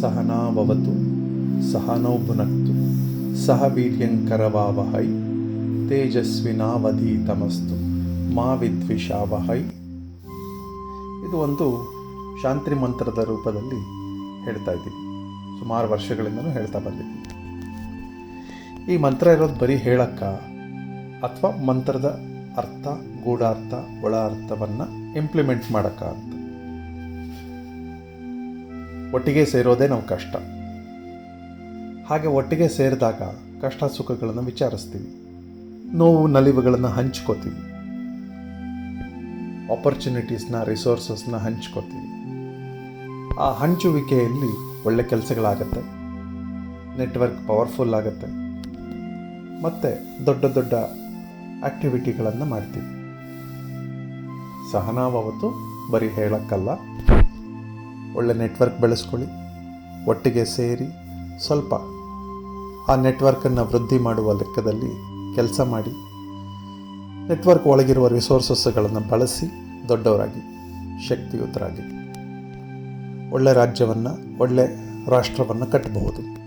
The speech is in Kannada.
ಸಹನಾವವತು ಸಹನೌ ಭುನಕ್ತು ಸಹ ವೀರ್ಯಂಕರವಾವಹೈ ತೇಜಸ್ವಿನಾವಧೀತಮಸ್ತು ಮಾ ವಿದ್ವಿಷಾವಹೈ. ಇದು ಒಂದು ಶಾಂತಿ ಮಂತ್ರದ ರೂಪದಲ್ಲಿ ಹೇಳ್ತಾ ಇದ್ದೀವಿ ಸುಮಾರು ವರ್ಷಗಳಿಂದಲೂ ಹೇಳ್ತಾ ಬಂದಿದ್ದೀವಿ ಈ ಮಂತ್ರ ಇರೋದು ಬರೀ ಹೇಳಕ್ಕ, ಅಥವಾ ಮಂತ್ರದ ಅರ್ಥ, ಗೂಢಾರ್ಥ ಒಳ ಅರ್ಥವನ್ನು ಇಂಪ್ಲಿಮೆಂಟ್ ಮಾಡಕ್ಕ ಒಟ್ಟಿಗೆ ಸೇರೋದೇ ನಮ್ಮ ಕಷ್ಟ. ಹಾಗೆ ಒಟ್ಟಿಗೆ ಸೇರಿದಾಗ ಕಷ್ಟ ಸುಖಗಳನ್ನು ವಿಚಾರಿಸ್ತೀವಿ. ನೋವು ನಲಿವುಗಳನ್ನು ಹಂಚ್ಕೋತೀವಿ. ಆಪರ್ಚುನಿಟೀಸ್ನ ರಿಸೋರ್ಸಸ್ನ ಹಂಚ್ಕೋತೀವಿ. ಆ ಹಂಚುವಿಕೆಯಲ್ಲಿ ಒಳ್ಳೆ ಕೆಲಸಗಳಾಗತ್ತೆ. ನೆಟ್ವರ್ಕ್ ಪವರ್ಫುಲ್ ಆಗುತ್ತೆ. ಮತ್ತು ದೊಡ್ಡ ದೊಡ್ಡ ಆ್ಯಕ್ಟಿವಿಟಿಗಳನ್ನು ಮಾಡ್ತೀವಿ. ಸಹನಾವತ್ತು ಬರೀ ಹೇಳಕ್ಕಲ್ಲ. ಒಳ್ಳೆ ನೆಟ್ವರ್ಕ್ ಬೆಳೆಸ್ಕೊಳ್ಳಿ, ಒಟ್ಟಿಗೆ ಸೇರಿ ಸ್ವಲ್ಪ ಆ ನೆಟ್ವರ್ಕನ್ನು ವೃದ್ಧಿ ಮಾಡುವ ಲೆಕ್ಕದಲ್ಲಿ ಕೆಲಸ ಮಾಡಿ ನೆಟ್ವರ್ಕ್ ಒಳಗಿರುವ ರಿಸೋರ್ಸಸ್ಗಳನ್ನು ಬಳಸಿ ದೊಡ್ಡವರಾಗಿ, ಶಕ್ತಿಯುತರಾಗಿ ಒಳ್ಳೆ ರಾಜ್ಯವನ್ನು, ಒಳ್ಳೆ ರಾಷ್ಟ್ರವನ್ನು ಕಟ್ಟಬಹುದು.